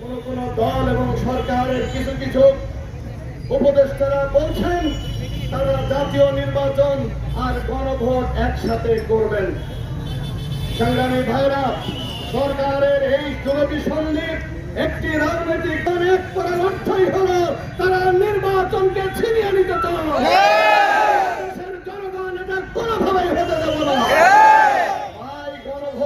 কোন কোন দল এবং সরকারের কিছু কিছু উপদেষ্টারা তারা জাতীয় নির্বাচন আর গণভোট একসাথে করবেন। সংগ্রামী সরকারের এই যুবতী সন্ধির একটি রাজনৈতিক দলের এক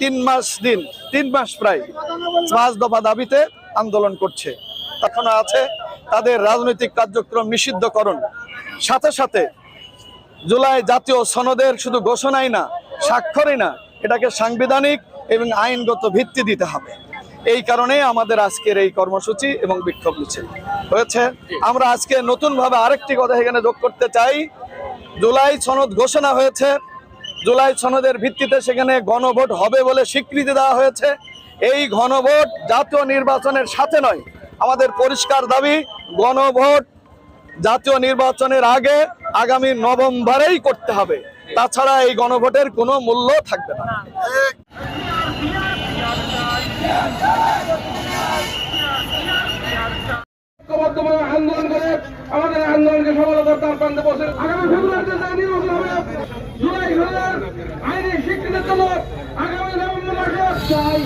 তিন মাস দিন, তিন মাস প্রায় পাঁচ দফা দাবিতে আন্দোলন করছে। এখনও আছে তাদের রাজনৈতিক কার্যক্রম নিষিদ্ধকরণ। সাথে সাথে জুলাই জাতীয় সনদের শুধু ঘোষণাই না, স্বাক্ষরই না, এটাকে সাংবিধানিক এবং আইনগত ভিত্তি দিতে হবে। এই কারণে আমাদের আজকের এই কর্মসূচি এবং বিক্ষোভ মিছিল হয়েছে। আমরা আজকে নতুনভাবে আরেকটি কথা এখানে যোগ করতে চাই। জুলাই সনদ ঘোষণা হয়েছে জুলাই সনদের ভিত্তিতে সেখানে গণভোট হবে বলে স্বীকৃতি দেওয়া হয়েছে। এই গণভোট জাতীয় নির্বাচনের সাথে নয়, আমাদের পরিষ্কার দাবি, গণভোট জাতীয় নির্বাচনের আগে আগামী নভেম্বরেই করতে হবে। তাছাড়া এই গণভোটের কোনো মূল্য থাকবে না। বছর তার পাঁচ বছর আগামী ফেব্রুয়ারিতে যে নির্বাচন হবে, জুলাই হাজার আইনি স্বীকৃতির জন্য আগামী নভেম্বর মাসে চাই